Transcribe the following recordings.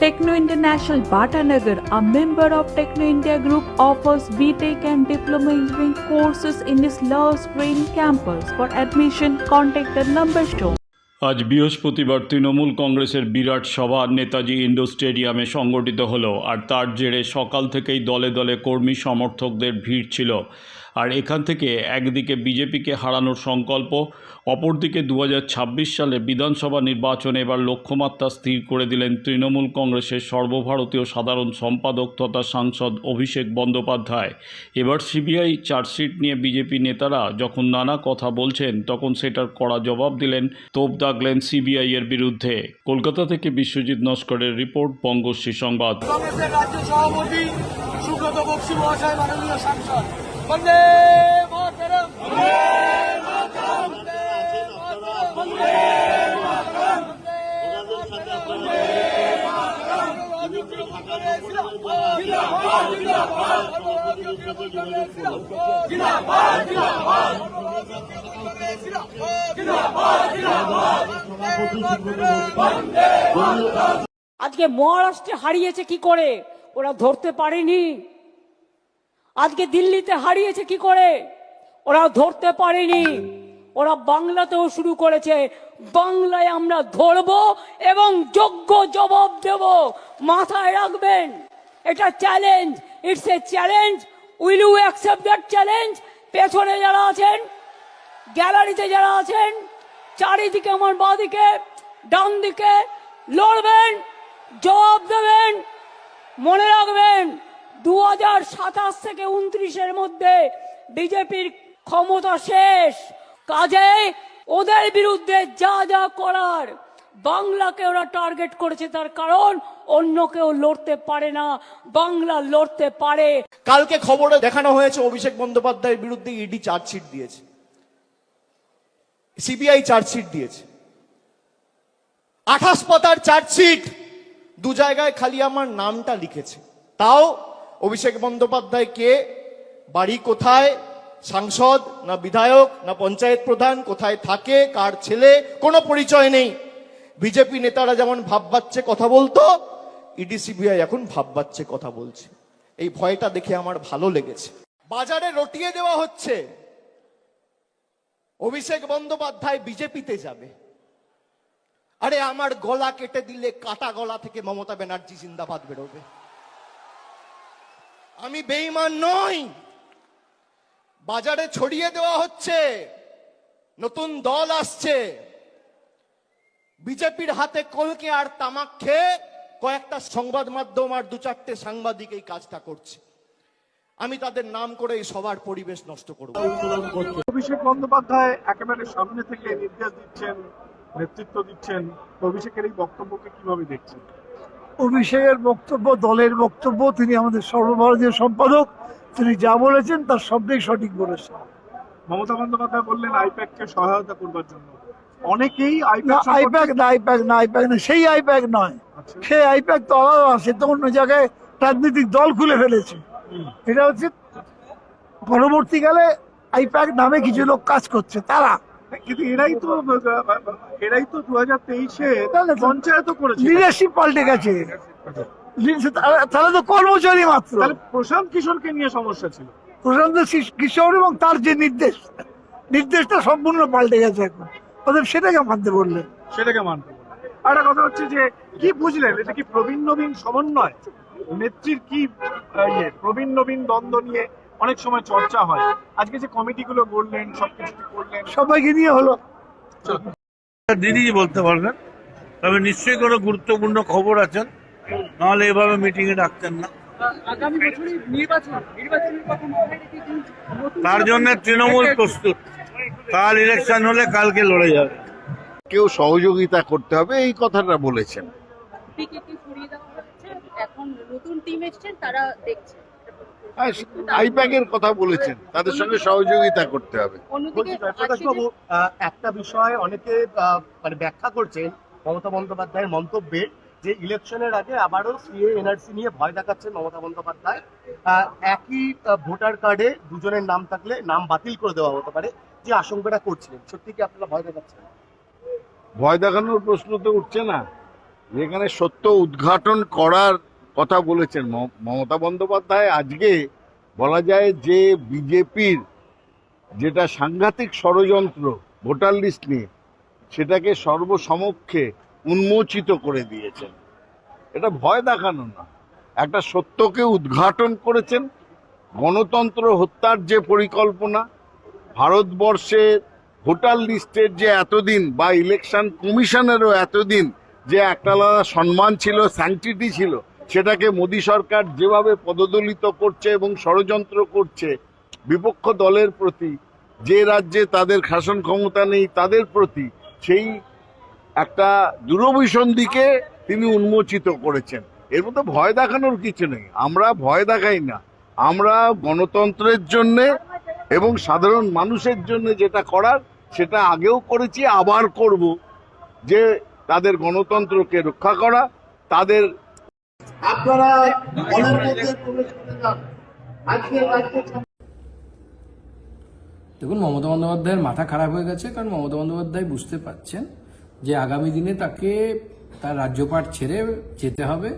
Techno International Bhatanagar, a member of Techno India Group, offers BTEC and Diploma Engineering courses in its Love Green campus. For admission, contact the number shown. আজ বৃহস্পতিবার তৃণমূল কংগ্রেসের বিরাট সভা Netaji indoor স্টেডিয়ামে সংগঠিত হলো আর তার জেরে সকাল থেকেই দলে দলে কর্মী সমর্থকদের ভিড় ছিল আর এখান থেকে একদিকে বিজেপিকে হারানোর সংকল্প, অপরদিকে দু হাজার ছাব্বিশ সালে বিধানসভা নির্বাচনে এবার লক্ষ্যমাত্রা স্থির করে দিলেন তৃণমূল কংগ্রেসের সর্বভারতীয় সাধারণ সম্পাদক তথা সাংসদ অভিষেক বন্দ্যোপাধ্যায়। এবার সিবিআই চার্জশিট নিয়ে বিজেপি নেতারা যখন নানা কথা বলছেন, তখন সেটার কড়া জবাব দিলেন তোপ দাগলেন সিবিআই এর বিরুদ্ধে। কলকাতা থেকে বিশ্বজিৎ নস্করের রিপোর্ট বঙ্গশ্রী সংবাদ। সভাপতি সুব্রত বক্সি মহাশয়, মাননীয় সাংসদ। আজকে মহারাষ্ট্রে হারিয়েছে কি করে? ওরা ধরতে পারেনি। আজকে দিল্লিতে হারিয়েছে কি করে? ওরা ধরতে পারেনি। ওরা বাংলাতেও শুরু করেছে। বাংলায় আমরা ধরব এবং যোগ্য জবাব দেব। মাথায় রাখবেন, এটা challenge it's a challenge will you accept that challenge পেছনে যারা আছেন গ্যালারিতে যারা আছেন, চারিদিকে আমার বাঁদিকে ডান দিকে লড়বেন, জবাব দেবেন, মনে রাখবেন। দু হাজার সাতাশ থেকে উনত্রিশের মধ্যে বিজেপির ক্ষমতা শেষ। কাজে ওদের বিরুদ্ধে যা যা করার, বাংলাকে ওরা টার্গেট করেছে তার কারণ অন্য কেউ লড়তে পারে না, বাংলা লড়তে পারে। কালকে খবরে দেখানো হয়েছে, অভিষেক বন্দ্যোপাধ্যায়ের বিরুদ্ধে ইডি চার্জশিট দিয়েছে। সিবিআই চার্জশিট দিয়েছে। আঠাশ পাতার চার্জশিট দু জায়গায় খালি আমার নামটা লিখেছে। তাও অভিষেক বন্দ্যোপাধ্যায় কে? বাড়ি কোথায়? সাংসদ না বিধায়ক না পঞ্চায়েত প্রধান? কোথায় থাকে? কার ছেলে? কোনো পরিচয় নেই। বিজেপি নেতারা যেমন ভাববাচ্ছে কথা বলতো, ইডি, সিবিআই এখন ভাববাচ্ছে কথা বলছে। এই ভয়টা দেখে আমার ভালো লেগেছে। বাজারে রটিয়ে দেওয়া হচ্ছে। অভিষেক বন্দ্যোপাধ্যায় বিজেপিতে যাবে। আরে আমার গলা কেটে দিলে কাটা গলা থেকে মমতা ব্যানার্জি জিন্দাবাদ বেরোবে। আমি বেইমান নই। বাজারে ছড়িয়ে দেওয়া হচ্ছে। নতুন দল আসছে। বিজেপির হাতে কলকে আর তামাক খেয়ে কয়েকটা সংবাদ মাধ্যম আর দু চারটে সাংবাদিক এই কাজটা করছে। আমি তাদের নাম করে এই সবার পরিবেশ নষ্ট করব। অভিষেক বন্দ্যোপাধ্যায় একেবারে সামনে থেকে নির্দেশ দিচ্ছেন, নেতৃত্ব দিচ্ছেন। অভিষেকের এই বক্তব্যকে কীভাবে দেখছেন? অভিষেকের বক্তব্য দলের বক্তব্য তিনি আমাদের সর্বভারতীয় সম্পাদক। তিনি যা বলেছেন তার সবটাই সঠিক বলেছেন। মমতা বন্দ্যোপাধ্যায় বললেন আইপ্যাককে সহায়তা করবার জন্য। অনেকেই আইপ্যাক আইপ্যাক না আইপ্যাক না আইপ্যাক না সেই আইপ্যাক নয়। আচ্ছা। সেই আইপ্যাক তো আলাদা সে তো অন্য জায়গায় রাজনৈতিক দল খুলে ফেলেছে। এটা হচ্ছে পরবর্তীকালে আইপ্যাক নামে কিছু লোক কাজ করছে তারা। কিন্তু এরাই তো এরাই তো দু হাজার তেইশে না, না, করেছে লিডারশিপ পাল্টে গেছে। তারা- তারা তো কর্মচারী মাত্র। প্রশান্ত কিশোরকে নিয়ে সমস্যা ছিল। প্রশান্ত কিশোর এবং তার যে নির্দেশ নির্দেশটা সম্পূর্ণ পাল্টে গেছে এখন। ওদের সেটাকে মানতে বললেন। সেটাকে মানতে আর একটা কথা হচ্ছে যে কি বুঝলেন? এটা কি প্রবীণ নবীন সমন্বয়? নেত্রীর কি ইয়ে প্রবীণ নবীন দ্বন্দ্ব নিয়ে অনেক সময় চর্চা হয়। আজকে যে কমিটিগুলো বললেন সবকিছু করলেন? সবাইকে নিয়ে হলো। দিদিই বলতে পারবেন। তবে নিশ্চয়ই কোনো গুরুত্বপূর্ণ খবর আছেন? নাহলে এভাবে মিটিং এ ডাকতেন না। তার জন্য তৃণমূল প্রস্তুত। কাল ইলেকশন হলে কালকে লড়ে যাবে। কেউ সহযোগিতা করতে হবে এই কথাটা বলেছেন। এখন নতুন টিম এসছেন তারা দেখছে। আইপ্যাকের কথা বলেছেন। তাদের সঙ্গে সহযোগিতা করতে হবে। একটা বিষয় অনেকে মানে ব্যাখ্যা করছেন মমতা বন্দ্যোপাধ্যায়ের মন্তব্যে যে ইলেকশনের আগে আবারও সিএ এনআরসি নিয়ে ভয় দেখাচ্ছেন মমতা বন্দ্যোপাধ্যায়। আহ, একই ভোটার কার্ডে দুজনের নাম থাকলে নাম বাতিল করে দেওয়া হতে পারে যে আশঙ্কাটা করছিলেন। সত্যি কি আপনারা ভয় দেখাচ্ছেন? ভয় দেখানোর প্রশ্ন তো উঠছে না। যেখানে সত্য উদ্ঘাটন করার কথা বলেছেন মমতা বন্দ্যোপাধ্যায়। আজকে বলা যায় যে বিজেপির যেটা সাংঘাতিক ষড়যন্ত্র, ভোটার লিস্ট নিয়ে, সেটাকে সর্বসমক্ষে উন্মোচিত করে দিয়েছেন। এটা ভয় দেখানো না। একটা সত্যকে উদ্ঘাটন করেছেন। গণতন্ত্র হত্যার যে পরিকল্পনা ভারতবর্ষের ভোটার লিস্টের যে এতদিন বা ইলেকশন কমিশনেরও এতদিন যে একটা সম্মান ছিল স্যাংটিটি ছিল সেটাকে মোদী সরকার যেভাবে পদদলিত করছে এবং ষড়যন্ত্র করছে বিপক্ষ দলের প্রতি, যে রাজ্যে তাদের শাসন ক্ষমতা নেই তাদের প্রতি, সেই একটা দূরভীষণ দিকে তিনি উন্মোচিত করেছেন। এর মধ্যে ভয় দেখানোর কিছু নেই। আমরা ভয় দেখাই না। আমরা গণতন্ত্রের জন্যে এবং সাধারণ মানুষের জন্য যেটা করার, সেটা আগেও করেছি, আবার করব। যে তাদের গণতন্ত্রকে রক্ষা করা, তাদের আপনারা দলের মধ্যে প্রবেশ করে যান আজকে রাজ্যে দেখুন, মমতা বন্দ্যোপাধ্যায়ের মাথা খারাপ হয়ে গেছে কারণ মমতা বন্দ্যোপাধ্যায় বুঝতে পারছেন যে আগামী দিনে তাকে তার রাজ্যপাট ছেড়ে যেতে হবে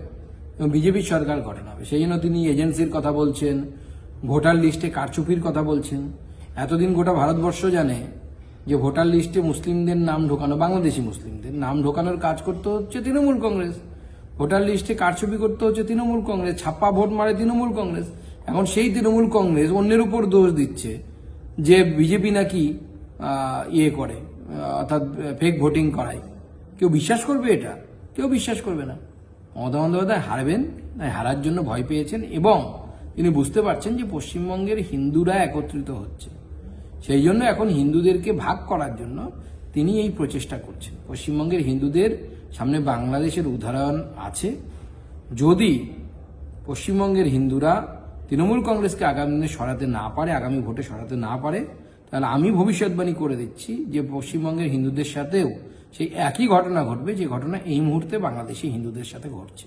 এবং বিজেপির সরকার গঠন হবে। সেই জন্য তিনি এজেন্সির কথা বলছেন, ভোটার লিস্টে কারচুপির কথা বলছেন। এতদিন গোটা ভারতবর্ষ জানে যে ভোটার লিস্টে মুসলিমদের নাম ঢোকানো, বাংলাদেশি মুসলিমদের নাম ঢোকানোর কাজ করতে হচ্ছে তৃণমূল কংগ্রেস। ভোটার লিস্টে কারচুপি করতে হচ্ছে তৃণমূল কংগ্রেস, ছাপ্পা ভোট মারে তৃণমূল কংগ্রেস। এখন সেই তৃণমূল কংগ্রেস অন্যের উপর দোষ দিচ্ছে যে বিজেপি নাকি ইয়ে করে অর্থাৎ ফেক ভোটিং করায়। কেউ বিশ্বাস করবে এটা? কেউ বিশ্বাস করবে না। মমতা বন্দ্যোপাধ্যায় হারবেন, তাই হারার জন্য ভয় পেয়েছেন এবং তিনি বুঝতে পারছেন যে পশ্চিমবঙ্গের হিন্দুরা একত্রিত হচ্ছে। সেই জন্য এখন হিন্দুদেরকে ভাগ করার জন্য তিনি এই প্রচেষ্টা করছেন। পশ্চিমবঙ্গের হিন্দুদের সামনে বাংলাদেশের উদাহরণ আছে। যদি পশ্চিমবঙ্গের হিন্দুরা তৃণমূল কংগ্রেসকে আগামী দিনে সরাতে না পারে, আগামী ভোটে সরাতে না পারে, তাহলে আমি ভবিষ্যৎবাণী করে দিচ্ছি যে পশ্চিমবঙ্গের হিন্দুদের সাথেও সেই একই ঘটনা ঘটবে, যে ঘটনা এই মুহূর্তে বাংলাদেশি হিন্দুদের সাথে ঘটছে।